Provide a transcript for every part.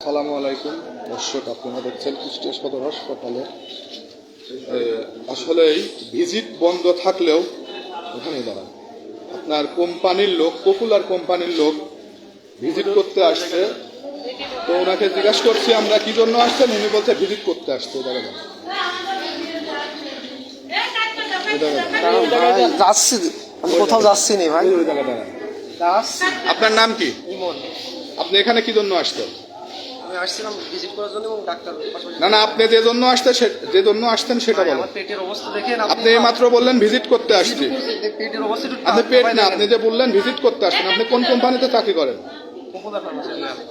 আসসালামু আলাইকুম। দর্শক আপনারা দেখছেন কুষ্টিয়া সদর হাসপাতালে। আসলেই ভিজিট বন্ধ থাকলেও ওখানে দাঁড়ান। আপনার কোম্পানির লোক পপুলার কোম্পানির লোক ভিজিট করতে আসছে। তো ওনাকে জিজ্ঞাসা করছি আমরা কি জন্য আসছেন? উনি বলছে ভিজিট করতে আসছে। দাঁড়ান। যাচ্ছি আমি কোথাও যাচ্ছি নি ভাই। আপনার নাম কি? আপনি এখানে কি জন্য আসছেন? আমি আসছিলাম ভিজিট করার জন্য এবং ডাক্তার না না আপনি যে জন্য আসতে যে জন্য আসতেন সেটা বলেন আমার পেটের অবস্থা দেখেন আপনি মাত্র বললেন ভিজিট করতে আসছি। পেটের অবস্থা আপনি পেট না আপনি যে বললেন ভিজিট করতে আসছেন আপনি কোন কোম্পানিতে চাকরি করেন।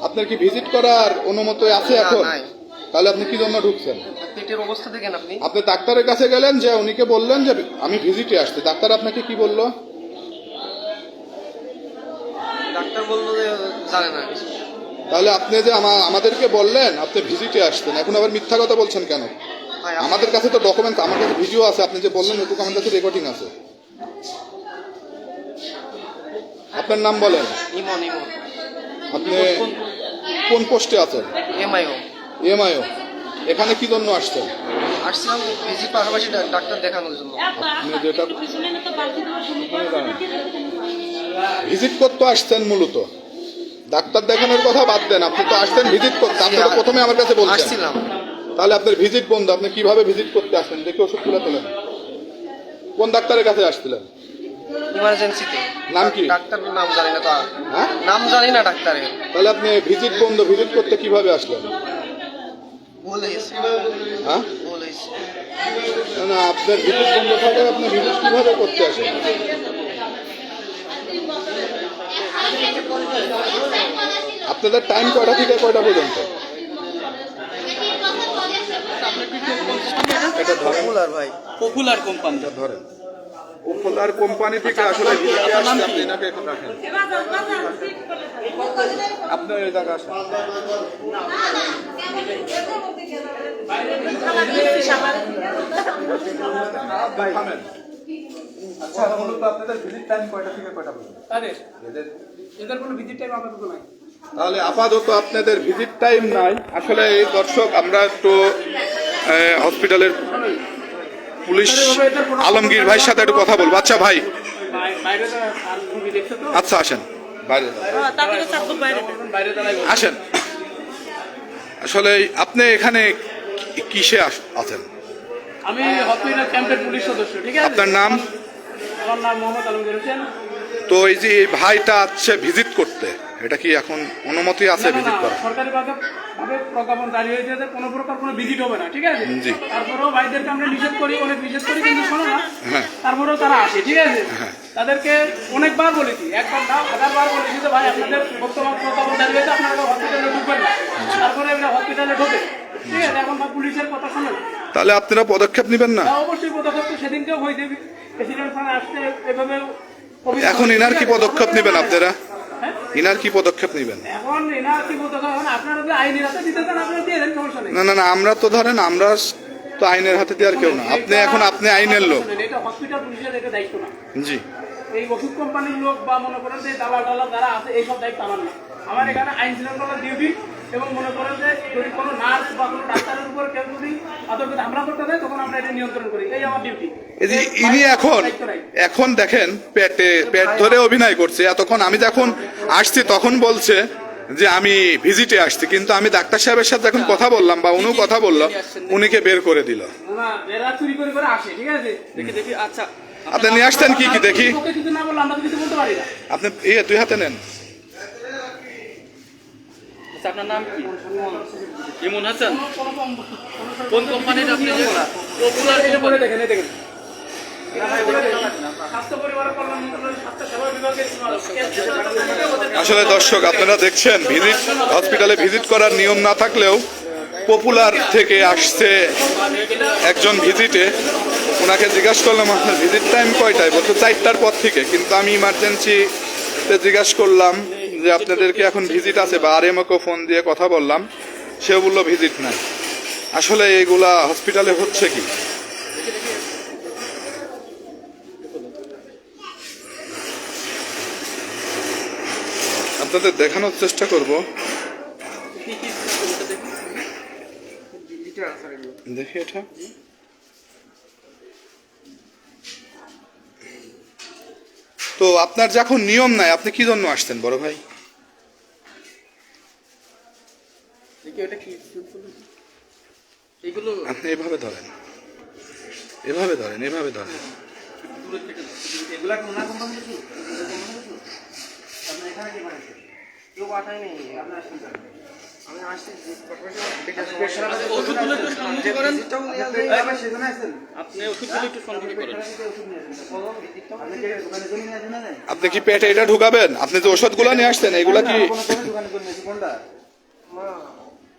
আপনার কি ভিজিট করার অনুমতি আছে এখন? তাহলে আপনি কি জন্য ঢুকছেন? পেটের অবস্থা দেখেন আপনি। আপনি ডাক্তারের কাছে গেলেন যে উনিকে বললেন যে আমি ভিজিটে আসছি। ডাক্তার আপনাকে কি বলল? ডাক্তার বলল যে জানে না কিছু। তাহলে আপনি যে আমা- আমাদেরকে বললেন আপনি ভিজিটে আসছেন এখন আবার মিথ্যা কথা বলছেন কেন? আমাদের কাছে তো ডকুমেন্ট আমার কাছে ভিডিও আছে আপনি যে বললেন ওটুকু আমার কাছে রেকর্ডিং আছে। আপনার নাম বলেন। ইমন ইমন আপনি কোন পোস্টে আছেন? এমআইও। এমআইও। এখানে কি জন্য আসছেন? আসছিলাম ভিজিট পাশাপাশি ডাক্তার দেখানোর জন্য। আপনি যেটা ভিজিট করতে আসছেন মূলত। ডাক্তার দেখানোর কথা বাদ দেন আপনি তো আসছেন ভিজিট করতে আপনি তো প্রথমে আমার কাছে বলছেন। আসছিলাম। তাহলে আপনার ভিজিট বন্ধ আপনি কীভাবে ভিজিট করতে আসছেন দেখে ওষুধ তুলে তোলেন। কোন ডাক্তারের কাছে আসছিলেন? ইমার্জেন্সিতে নাম কি? ডাক্তার নাম জানি না তো হ্যাঁ? নাম জানি না ডাক্তারের। তাহলে আপনি ভিজিট বন্ধ ভিজিট করতে কীভাবে আসলেন? হ্যাঁ? না, আপনার ভিজিট বন্ধ আপনি ভিজিট কীভাবে করতে আসেন? আপনাদের টাইম কয়টা থেকে কয়টা পর্যন্ত? এটা পপুলার ভাই। পপুলার কোম্পানি ধরেন। পপুলার কোম্পানি থেকে আসলে ভিজিটে আসছে আপনি এনাকে এখন রাখেন? আপনি ওই জায়গায় আসেন। আচ্ছা মূলত আপনাদের ভিজিট টাইম কয়টা থেকে কয়টা পর্যন্ত? তাদের এদের কোনো ভিজিট টাইম আপাতত নাই। তাহলে আপাতত আপনাদের ভিজিট টাইম নাই। আসলে এই দর্শক আমরা একটু হসপিটালের পুলিশ আলমগীর ভাইয়ের সাথে একটু কথা বলব। আচ্ছা ভাই। আচ্ছা আসেন। বাইরে বাইরে। আসেন। আসলে আপনি এখানে কিসে আস- আছেন? আমি হসপিটাল ক্যাম্পের পুলিশ সদস্য ঠিক আছে? আপনার নাম? আমার নাম মোহাম্মদ আলমগীর হোসেন। তো এই যে ভাইটা আছে ভিজিট করতে এটা কি এখন অনুমতি আছে ভিজিট করা সরকারি ভাবে প্রজ্ঞাপন জারি হয়েছে যে কোনো প্রকার কোনো ভিজিট হবে না ঠিক আছে? জি। তারপরেও ভাইদেরকে আমরা নিষেধ করি অনেক নিষেধ করি কিন্তু শোনো না হ্যাঁ। তারপরেও তারা আসে ঠিক আছে? হ্যাঁ। তাদেরকে অনেকবার বলেছি একবার না হাজারবার বলেছি যে ভাই আপনাদের বর্তমান প্রজ্ঞাপন জারি হয়েছে আপনারা হসপিটালে ঢুকবেন না। তারপরে এরা হসপিটালে ঢোকে ঠিক আছে? এখন ভাই পুলিশের কথা শুনে। তাহলে আপনারা পদক্ষেপ নেবেন না? অবশ্যই পদক্ষেপ তো সেদিনকেও হয়েছে প্রেসিডেন্ট স্যার আসতে এভাবে এখন ইনার কি পদক্ষেপ নেবেন আপনারা? হ্যাঁ? ইনার কি পদক্ষেপ নেবেন? এখন এনার কি পদক্ষেপ নেই। না না না আমরা তো ধরেন আমরা তো আইনের হাতে দেওয়ার কেউ না। আপনি এখন আপনি আইনের লোক। জি। এই ওষুধ কোম্পানির লোক বা মনে করেন যে দালাল টালাল যারা আছে এইসব দায়িত্ব আমার না। আমার এখানে আইন ডিউটি এবং মনে করেন যে যদি কোনো নার্স বা কোনো ডাক্তারের উপর কেউ যদি আতঙ্কিত হামলা করতে দেয় তখন আমরা এটা নিয়ন্ত্রণ করি। এই আমার ডিউটি ইনি এখন এখন দেখেন পেটে পেট ধরে অভিনয় করছে। এতক্ষণ আমি যখন আসছি তখন বলছে যে আমি ভিজিটে আসছি কিন্তু আমি ডাক্তার সাহেবের সাথে যখন কথা বললাম বা উনিও কথা বলল উনিকে বের করে দিল। আচ্ছা। আপনি নিয়ে আসতেন কি কি দেখি? আপনি ইয়ে তুই হাতে নেন। আচ্ছা, আপনার নাম কি? ইমন হাসান। কোন কোম্পানির আপনি পপুলার বলে? দেখেন আসলে দর্শক আপনারা দেখছেন ভিজিট হসপিটালে ভিজিট করার নিয়ম না থাকলেও পপুলার থেকে আসছে একজন ভিজিটে ওনাকে জিজ্ঞাসা করলাম আপনার ভিজিট টাইম কয়টায়? বলতো চারটার পর থেকে। কিন্তু আমি ইমার্জেন্সিতে জিজ্ঞাসা করলাম যে আপনাদেরকে এখন ভিজিট আছে, বা আর এমকে ফোন দিয়ে কথা বললাম, সেও বলল ভিজিট নাই। আসলে এগুলা হসপিটালে হচ্ছে কি? আপনাদের দেখানোর চেষ্টা করব। দেখি এটা। তো আপনার যখন নিয়ম নাই, আপনি কি জন্য আসছেন বড় ভাই দেখি ওটা কি এগুলো আপনি এভাবে ধরেন এভাবে ধরেন এভাবে ধরেন দূরের থেকে এগুলা কি ওনার কোম্পানি কিছু আপনার এখানে কি বানাইছে কেউ পাঠায় নেই আপনার আসছেন স্যার আমি আসছি ওষুধগুলো একটু সংগ্রহ করেন আসছেন আপনি ওষুধগুলো একটু সংগ্রহ করেন। আপনি কি পেটে এটা ঢুকাবেন? আপনি যে ওষুধগুলো নিয়ে আসছেন এগুলা কি?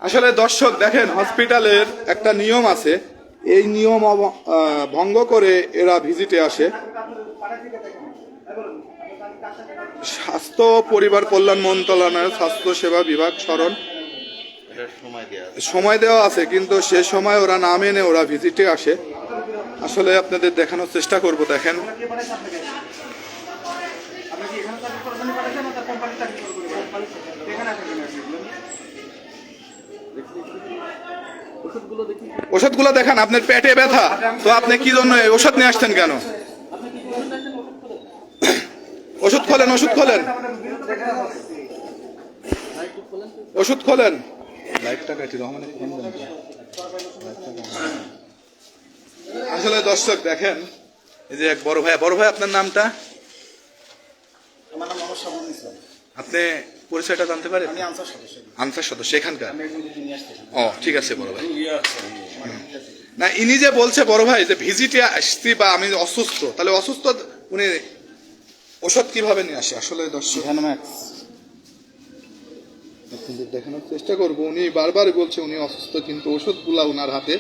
আসলে দর্শক দেখেন হসপিটালের একটা নিয়ম আছে। এই নিয়ম ভঙ্গ করে এরা ভিজিটে আসে। স্বাস্থ্য, পরিবার কল্যাণ মন্ত্রণালয়ের স্বাস্থ্য সেবা বিভাগ, স্মরণ। সময় দেওয়া আছে, কিন্তু সে সময় ওরা না মেনে ওরা ভিজিটে আসে। আসলে আপনাদের দেখানোর চেষ্টা করব, দেখেন কে পাঠাইছে আপনাকে আপনি কি এখানে চাকরি করার জন্য পাঠাইছেন না তার কোম্পানি চাকরি করে কোম্পানি এখানে আসেন কেন আপনি ওষুধগুলো দেখি। ওষুধগুলো দেখান আপনার পেটে ব্যথা। তো আপনি কি জন্য ওষুধ নিয়ে আসতেন কেন? ওষুধ খোলেন? ওষুধ খোলেন ওষুধ খোলেন। লাইটটা কাটি রহমানের ফোন আসলে দর্শক দেখেন এই যে এক বড় ভাই বড় ভাই আপনার নামটা? আমার নাম আপনি পরিচয়টা জানতে পারেন? আনসার সদস্য। এখানকার? ও ঠিক আছে বড় ভাই। না ইনি যে বলছে বড় ভাই যে ভিজিটে আসছি বা আমি অসুস্থ তাহলে অসুস্থ উনি ওষুধ কীভাবে নিয়ে আসে? আসলে দর্শক আপনাদের দেখানোর চেষ্টা করব। উনি বারবার বলছে উনি অসুস্থ কিন্তু ওষুধগুলা ওনার হাতে।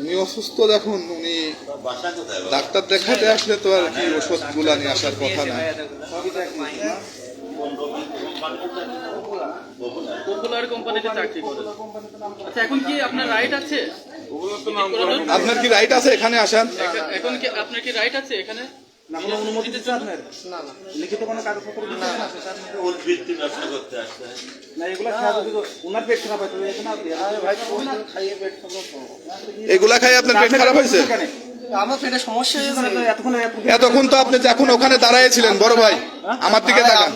উনি অসুস্থ দেখুন উনি ডাক্তার দেখাতে আসলে তো আর কি ওষুধগুলা নিয়ে আসার কথা না। পপুলার কোম্পানিতে চাকরি করেন আচ্ছা এখন কি আপনার রাইট আছে? আপনার কি রাইট আছে? এখানে আসান। এখন- কি আপনার কি রাইট আছে এখানে? না কোনো অনুমতি দিচ্ছে আপনার? না না। লিখিত কোনো কাগজপত্র না। ওর ভিত্তি ব্যবসা করতে আসতে না এগুলো ওনার পেট খারাপ হয় এখানে আরে ভাই ওষুধ খাইয়ে পেট খাব এগুলা খাই আপনার পেট খারাপ হয়েছে? আমার পেটে সমস্যা হয়ে এতক্ষণ এতক্ষণ তো আপনি যখন ওখানে দাঁড়াইছিলেন বড় ভাই আমার দিকে তাকান।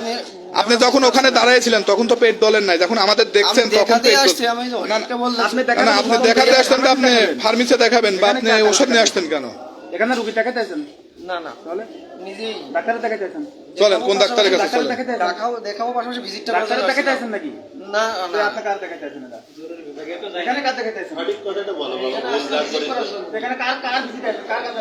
আপনি- যখন ওখানে দাঁড়াইছিলেন তখন তো পেট দলেন নাই। যখন আমাদের দেখছেন তখন পেট আসছি না, আপনি না, না আপনি দেখাতে আসতেন তো আপনি ফার্মেসে দেখাবেন বা আপনি ওষুধ নিয়ে আসতেন কেন? এখানে রুগী দেখাতে আছেন না না। তাহলে? নিজেই। ডাক্তারের দেখাতে আছেন চলেন কোন ডাক্তারের কাছে চলেন। আছেন দেখাবো দেখাবো পাশাপাশি ভিজিটটা ডাক্তারের দেখাতে আছেন নাকি? না না। আপনি কার দেখাতে এটা? এখানে কার দেখাতে আছেন সঠিক কথাটা বলো বাবা এখানে কার কার ভিজিট আছে কার কাছে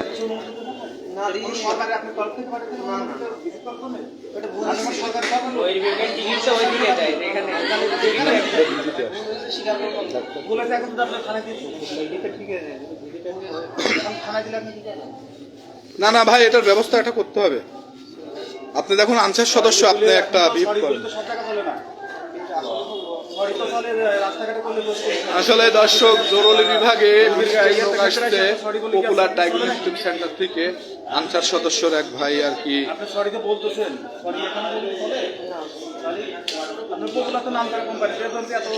না? না। ভাই এটার ব্যবস্থা একটা করতে হবে। আপনি দেখুন আনসার সদস্য আপনি একটা বিপ করেন। আসলে দর্শক জরুরি বিভাগে লোক আসছে পপুলার ডায়াগনস্টিক সেন্টার থেকে। আনসার সদস্যর এক ভাই আর কি।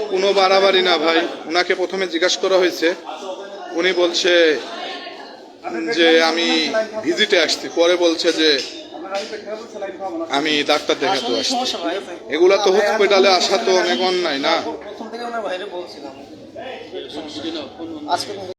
কোনো বাড়াবাড়ি না ভাই। ওনাকে প্রথমে জিজ্ঞাসা করা হয়েছে। উনি বলছে যে আমি ভিজিটে আসছি। পরে বলছে যে আমি ডাক্তার দেখাতে তো আসছি। এগুলো তো হসপিটালে আসা তো অনেক অন্যায় না। প্রথম থেকে ওনার বাইরে বলছিলাম। যদি না ফোন আজকে